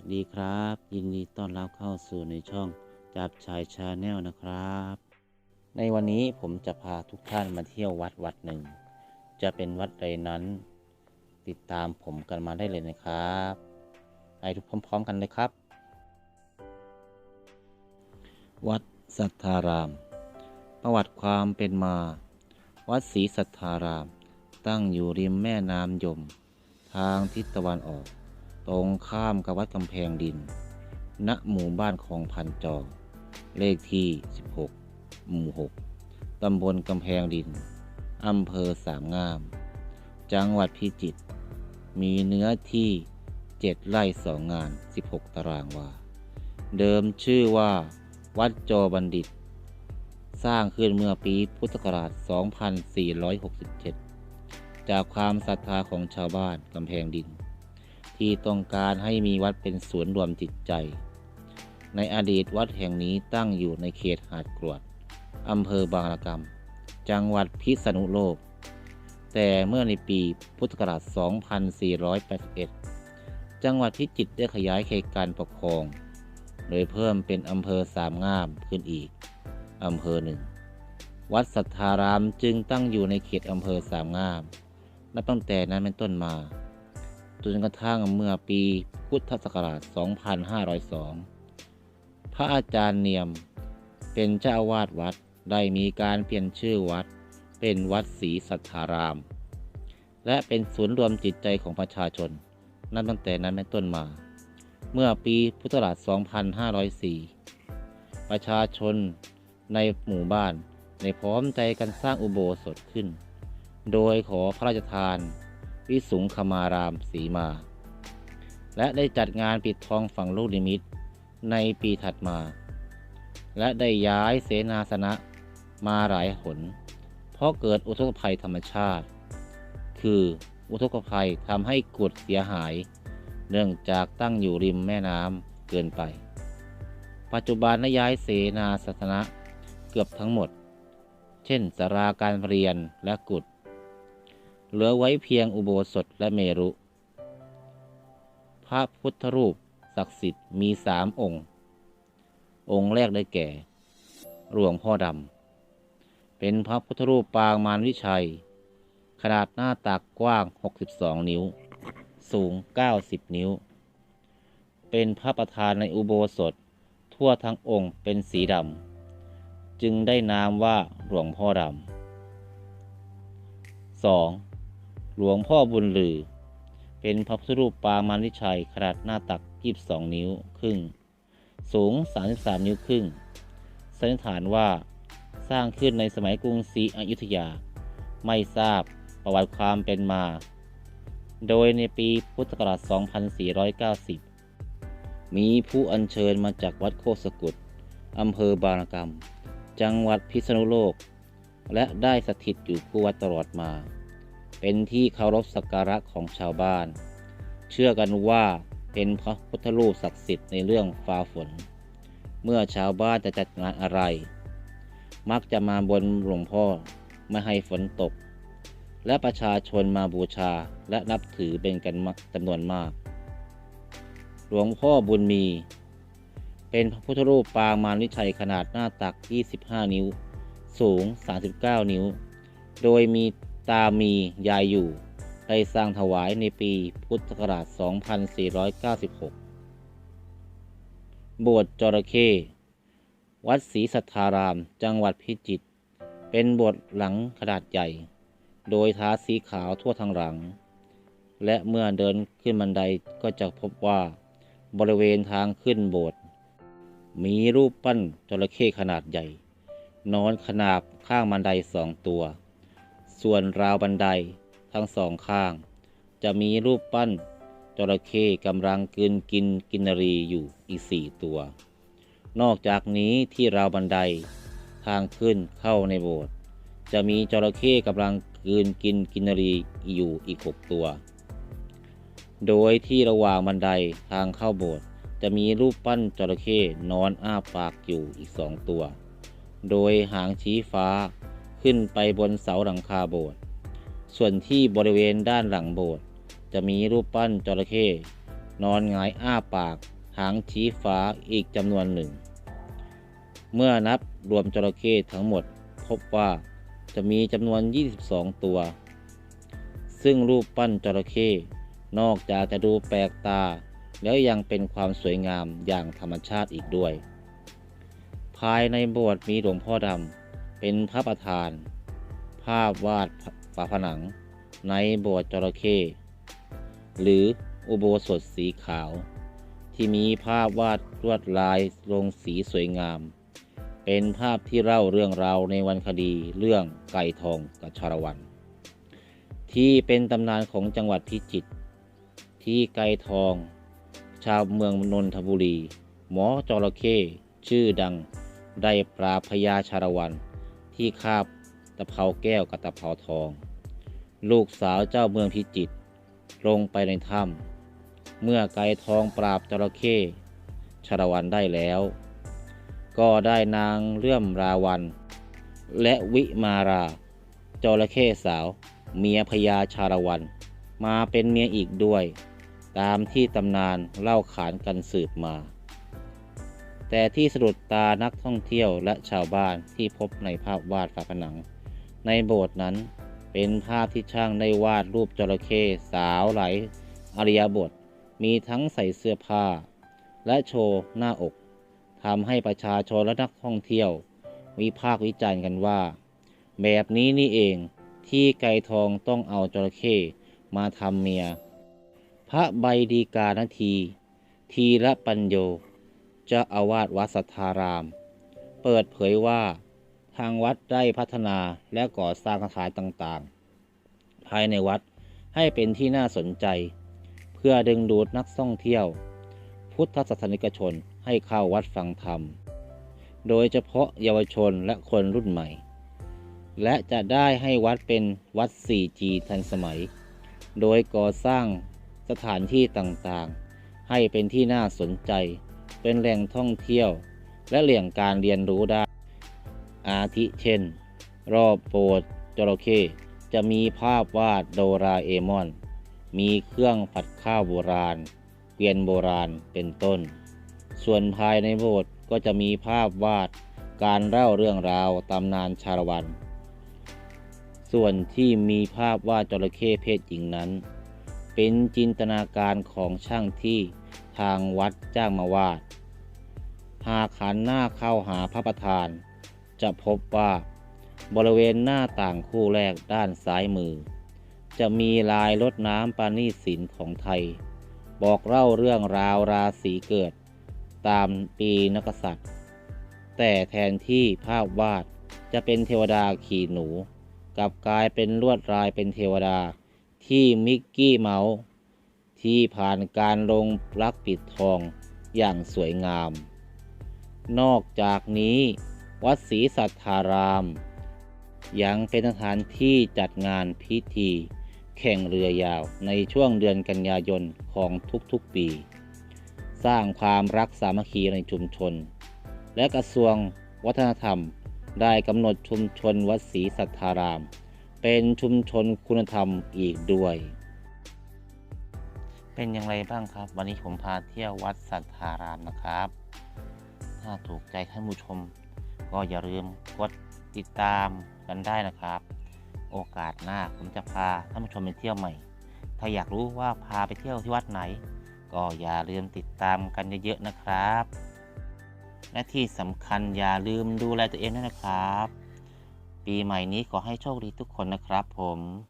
สดีครับ ยินดีต้อนรับเข้าสู่ในช่องจับชายชาแนลนะครับ ในวันนี้ผมจะพาทุกท่านมาเที่ยววัดวัดหนึ่ง จะเป็นวัดใดนั้น ติดตามผมกันมาได้เลยนะครับไปทุกพร้อม ๆ กันเลยครับ วัดสัทธาราม ประวัติความเป็นมา วัดศรีสัทธาราม ตั้งอยู่ริมแม่น้ำยม ทางทิศตะวันออก ตรงข้ามกับวัดกำแพงดิน ณ หมู่บ้านของพันจอ เลขที่ 16 หมู่ 6 ตำบลกำแพงดิน อำเภอสามงาม จังหวัดพิจิตร มีเนื้อที่ 7 ไร่สองงาน 16 ตารางวา เดิมชื่อว่า วัดจอบัณฑิต สร้างขึ้นเมื่อปีพุทธศักราช 2467 จากความศรัทธาของชาวบ้านกำแพงดิน ที่ต้องการให้มีวัดเป็นศูนย์รวมจิตใจ ในอดีตวัดแห่งนี้ตั้งอยู่ในเขตหาดกรวดอำเภอบางระกำจังหวัดพิษณุโลก แต่เมื่อในปีพุทธศักราช 2481 จังหวัดพิจิตรได้ขยายเขตการปกครอง โดยเพิ่มเป็นอำเภอสามงามขึ้นอีกอำเภอหนึ่ง วัดสัทธารามจึงตั้งอยู่ในเขตอำเภอสามงาม นับตั้งแต่นั้นเป็นต้นมา จนกระทั่งเมื่อปีพุทธศักราช 2502 พระอาจารย์เนียมเป็นเจ้าอาวาสวัดได้มีการเปลี่ยนชื่อวัด เป็นวัดศรีสัทธาราม และเป็นศูนย์รวมจิตใจของประชาชน นับตั้งแต่นั้นเป็นต้นมา เมื่อปีพุทธศักราช 2504 ประชาชนในหมู่บ้านในพร้อมใจกันสร้างอุโบสถขึ้น โดยขอพระราชทาน วิสุงคมารามสีมา และได้จัดงานปิดทองฝั่งลูกนิมิตในปีถัดมา และได้ย้ายเสนาสนะมาหลายหน เพราะเกิดอุทกภัยธรรมชาติ คืออุทกภัยทำให้กุดเสียหาย เนื่องจากตั้งอยู่ริมแม่น้ำเกินไป ปัจจุบันได้ย้ายเสนาสนะเกือบทั้งหมด เช่นสาราการเรียนและกุด เหลือไว้เพียงอุโบสถและเมรุ พระพุทธรูปศักดิ์สิทธิ์มีสามองค์ องค์แรกได้แก่ หลวงพ่อดำ เป็นพระพุทธรูปปางมารวิชัย ขนาดหน้าตักกว้าง 62 นิ้ว สูง 90 นิ้ว เป็นพระประธานในอุโบสถ ทั่วทั้งองค์เป็นสีดำ จึงได้นามว่าหลวงพ่อดำ 2. หลวงพ่อบุญลือ เป็นพระพุทธรูปปางมาริชัยขนาดหน้าตัก 22 นิ้วครึ่ง สูง 33 นิ้วครึ่ง สันนิษฐานว่าสร้างขึ้นในสมัยกรุงศรีอยุธยา ไม่ทราบประวัติความเป็นมา โดยในปีพุทธศักราช 2490 มีผู้อัญเชิญมาจากวัดโคกสกุลอำเภอบางระกำจังหวัดพิษณุโลก และได้สถิตอยู่คู่วัดตลอดมา เป็นที่เคารพสักการะของชาวบ้าน เชื่อกันว่าเป็นพระพุทธรูปศักดิ์สิทธิ์ในเรื่องฟ้าฝน เมื่อชาวบ้านจะจัดงานอะไร มักจะมาบนหลวงพ่อไม่ให้ฝนตก และประชาชนมาบูชาและนับถือเป็นกันจำนวนมาก หลวงพ่อบุญมี เป็นพระพุทธรูปปางมารวิชัยขนาดหน้าตัก 25 นิ้ว สูง 39 นิ้ว โดยมี ตามียายอยู่ ได้สร้างถวายในปีพุทธศักราช 2496โบสถ์จระเข้ วัดศรีสัทธาราม จังหวัดพิจิตร เป็นโบสถ์หลังขนาดใหญ่ โดยทาสีขาวทั่วทั้งหลัง และเมื่อเดินขึ้นบันไดก็จะพบว่าบริเวณทางขึ้นโบสถ์มีรูปปั้นจระเข้ขนาดใหญ่ นอนขนาบข้างบันไดสองตัว ส่วนราวบันไดทั้งสองข้าง จะมีรูปปั้นจระเข้กำลังกินกินกินรีอยู่อีกสี่ตัว นอกจากนี้ที่ราวบันไดทางขึ้นเข้าในโบสถ์จะมีจระเข้กำลังกินกินกินรีอยู่อีกหกตัว โดยที่ระหว่างบันไดทางเข้าโบสถ์จะมีรูปปั้นจระเข้นอนอ้าปากอยู่อีกสองตัว โดยหางชี้ฟ้า ขึ้นไปบนเสาหลังคาโบสถ์ ส่วนที่บริเวณด้านหลังโบสถ์จะมีรูปปั้นจระเข้นอนหงายอ้าปาก หางชี้ฟ้าอีกจำนวนหนึ่ง เมื่อนับรวมจระเข้ทั้งหมดพบว่าจะมีจำนวน 22 ตัว ซึ่งรูปปั้นจระเข้นอกจากจะดูแปลกตา แล้วยังเป็นความสวยงามอย่างธรรมชาติอีกด้วย ภายในโบสถ์มีหลวงพ่อดำ เป็นพระประธาน ภาพวาดฝาผนัง ในโบสถ์จระเข้หรืออุโบสถสีขาว ที่มีภาพวาดลวดลายลงสีสวยงาม เป็นภาพที่เล่าเรื่องราวในวันคดีเรื่องไก่ทองกับชาละวัน ที่เป็นตำนานของจังหวัดพิจิตรที่ไก่ทอง ชาวเมืองนนทบุรี หมอจระเข้ชื่อดังได้ปราพญาชาละวัน ที่คาบตะเภาแก้วกับตะเภาทอง ลูกสาวเจ้าเมืองพิจิตรลงไปในถ้ำเมื่อไก่ทองปราบจระเข้ชาละวันได้แล้ว ก็ได้นางเลื่อมราวัน และวิมาราจระเข้สาว เมียพญาชาละวัน มาเป็นเมียอีกด้วย ตามที่ตำนานเล่าขานกันสืบมา แต่ที่สะดุดตานักท่องเที่ยวและชาวบ้านที่พบในภาพวาดฝาผนัง ในโบสถ์นั้นเป็นภาพที่ช่างได้วาดรูปจระเข้สาวไหลอริยบท มีทั้งใส่เสื้อผ้า และโชว์หน้าอกทำให้ประชาชนและนักท่องเที่ยว วิพากษ์วิจารณ์กันว่า แบบนี้นี่เองที่ไก่ทองต้องเอาจระเข้มาทำเมีย พระใบดีกานาที ทีละปัญโย เจ้าอาวาสวัดสัทธาราม เปิดเผยว่าทางวัดได้พัฒนาและก่อสร้างสถานต่างๆ ภายในวัดให้เป็นที่น่าสนใจ เพื่อดึงดูดนักท่องเที่ยว พุทธศาสนิกชนให้เข้าวัดฟังธรรม โดยเฉพาะเยาวชนและคนรุ่นใหม่ และจะได้ให้วัดเป็นวัด 4G ทันสมัย โดยก่อสร้างสถานที่ต่างๆ ให้เป็นที่น่าสนใจ เป็นแหล่งท่องเที่ยว และแหล่งการเรียนรู้ได้ อาทิเช่น รอบโบสถ์จระเข้จะมีภาพวาดโดราเอมอน มีเครื่องผัดข้าวโบราณ เกวียนโบราณเป็นต้น ส่วนภายในโบสถ์ก็จะมีภาพวาดการเล่าเรื่องราวตำนานชาละวัน ส่วนที่มีภาพวาดจระเข้เพศหญิงนั้น เป็นจินตนาการของช่างที่ทางวัดจ้างมาวาด หากหันหน้าเข้าหาพระประธาน จะพบว่าบริเวณหน้าต่างคู่แรกด้านซ้ายมือ จะมีลายรดน้ำปานีศิลป์ของไทย บอกเล่าเรื่องราวราศีเกิด ตามปีนักษัตริย์ แต่แทนที่ภาพวาดจะเป็นเทวดาขี่หนู กับกลายเป็นลวดลายเป็นเทวดาที่มิกกี้เมาส์ที่ผ่านการลงรักปิดทองอย่างสวยงาม นอกจากนี้ วัดศรีสัทธาราม ยังเป็นสถานที่จัดงานพิธี แข่งเรือยาวในช่วงเดือนกันยายนของทุกๆปี สร้างความรักสามัคคีในชุมชน และกระทรวงวัฒนธรรมได้กำหนดชุมชนวัดศรีสัทธาราม เป็นชุมชนคุณธรรมอีกด้วย เป็นอย่างไรบ้างครับ วันนี้ผมพาเที่ยววัดสัทธารามนะครับ ถ้าถูกใจท่านผู้ชม ก็อย่าลืมกดติดตามกันได้นะครับ โอกาสหน้าผมจะพาท่านผู้ชมไปเที่ยวใหม่ ถ้าอยากรู้ว่าพาไปเที่ยวที่วัดไหน ก็อย่าลืมติดตามกันเยอะๆนะครับ และที่สำคัญอย่าลืมดูแลตัวเองด้วยนะครับ ปีใหม่นี้ขอให้โชคดีทุกคนนะครับผม